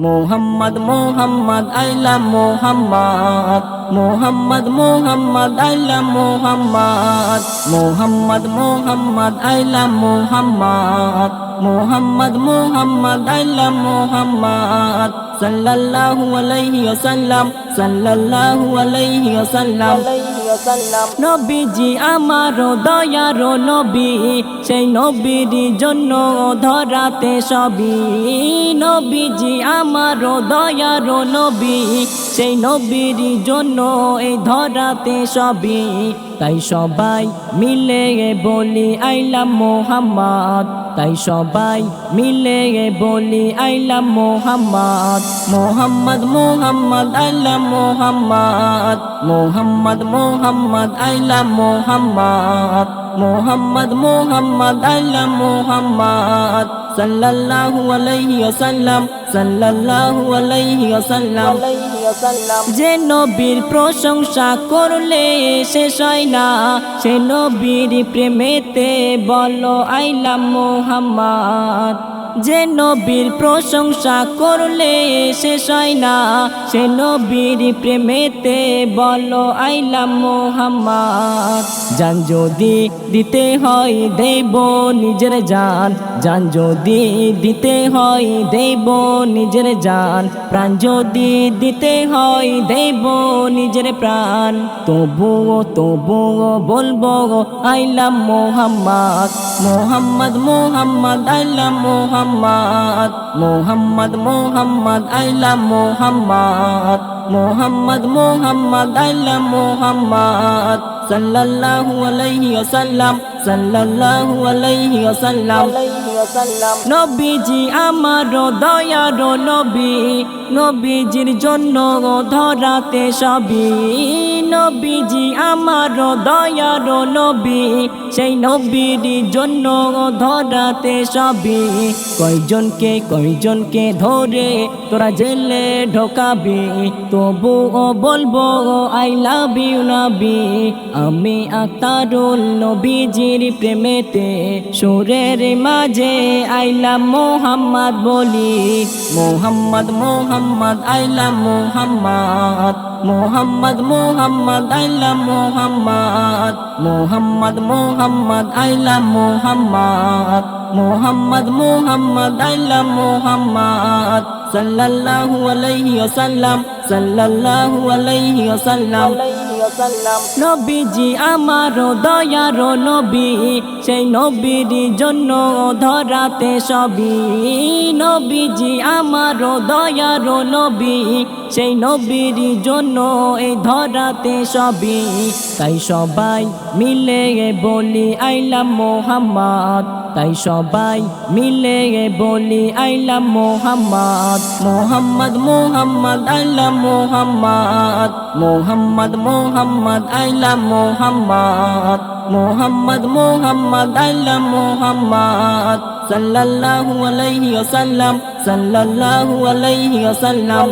মোহাম্মদ মোহাম্মদ আইলা মোহাম্মদ। মোহাম্মদ মোহাম্মদ আইলা মোহাম্মদ। মোহাম্মদ মোহাম্মদ আইলা মোহাম্মদ। মোহাম্মদ মোহাম্মদ আইলা মোহাম্মদ। সাল্লাল্লাহু আলাইহি ওয়াসাল্লাম। সাল্লাল্লাহু আলাইহি ওয়াসাল্লাম। নবীজি আমার দয়ার নবী, সেই নবীর জন্য ধরাতে সবই। নবীজি আমার দয়ার নবী সেই নবীর জন্য এই ধরাতে সবই। তাই সবাই মিলে বলি আইলাম মোহাম্মদ। তাই সবাই মিলে বলি আইলাম মোহাম্মদ। মোহাম্মদ মোহাম্মদ আইলাম মোহাম্মদ। মোহাম্মদ মোহাম্মদ আইলাম মোহাম্মদ। মোহাম্মদ মোহাম্মদ আইলাম মোহাম্মদ। সাল্লাল্লাহু আলাইহি ওয়াসাল্লাম, সাল্লাল্লাহু আলাইহি ওয়াসাল্লাম। যে নবীর প্রশংসা করলে শেষ হয় না, সে নবীর প্রেমেতে বলো, আইলাম মোহাম্মদ। যে নবীর প্রশংসা করলে শেষ হয় না। সে নবীর প্রেমেতে বলো আইলাম মোহাম্মদ। জান যদি দিতে হয় দেব নিজের জান। জান যদি দিতে হয় দেব নিজের জান। প্রাণ যদি দিতে হয় দেব নিজের প্রাণ। তবুও তবুও বলব আইলাম মোহাম্মদ। মোহাম্মদ মোহাম্মদ আইলাম মোহাম্মদ। মোহাম্মদ মোহাম্মদ আইলাম মোহাম্মদ। মোহাম্মদ মোহাম্মদ আইলাম মোহাম্মদ। সাল্লাল্লাহু আলাইহি ওয়াসাল্লাম সাল্লাল্লাহু আলাইহি ওয়াসাল্লাম। নবীজি আমার দয়ার নবী, নবীজির জন্য ধরাতে সবই। নবীজি আমার দয়ার নবী, সেই নবীর জন্য ধরাতে সবই। কয়জনকে কয়জনকে ধরে তোরা জেলে ঢোকাবি? তবু ও বলব, আই লাভ ইউ নবী। আমি আতারুল নবীজির প্রেমেতে সুরের মাঝে আইলাম মোহাম্মদ বলি, মোহাম্মদ মোহাম্মদ আইলাম মোহাম্মদ মোহাম্মদ মোহাম্মদ আইলাম মোহাম্মদ মোহাম্মদ মোহাম্মদ আইলাম মোহাম্মদ মোহাম্মদ মোহাম্মদ আইলাম মোহাম্মদ, সাল্লাল্লাহু আলাইহি ওয়াসাল্লাম, সাল্লাল্লাহু আলাইহি ওয়াসাল্লাম। নবীজি আমার দয়ার নবী, সেই নবীর জন্য ধরাতে সবই। নবীজি আমার দয়ার নবী, সেই নবীর জন্য এই ধরাতে সবই। তাই সবাই মিলে বলি, আইলাম মোহাম্মদ। তাই সবাই মিলে বলি আইলাম মোহাম্মদ মোহাম্মদ মোহাম্মদ আইলাম মোহাম্মদ মোহাম্মদ মোহাম্মদ আইলাম মোহাম্মদ মোহাম্মদ মোহাম্মদ আইলাম মোহাম্মদ, সাল্লাল্লাহু আলাইহি ওয়াসাল্লাম, সাল্লাল্লাহু আলাইহি ওয়াসাল্লাম।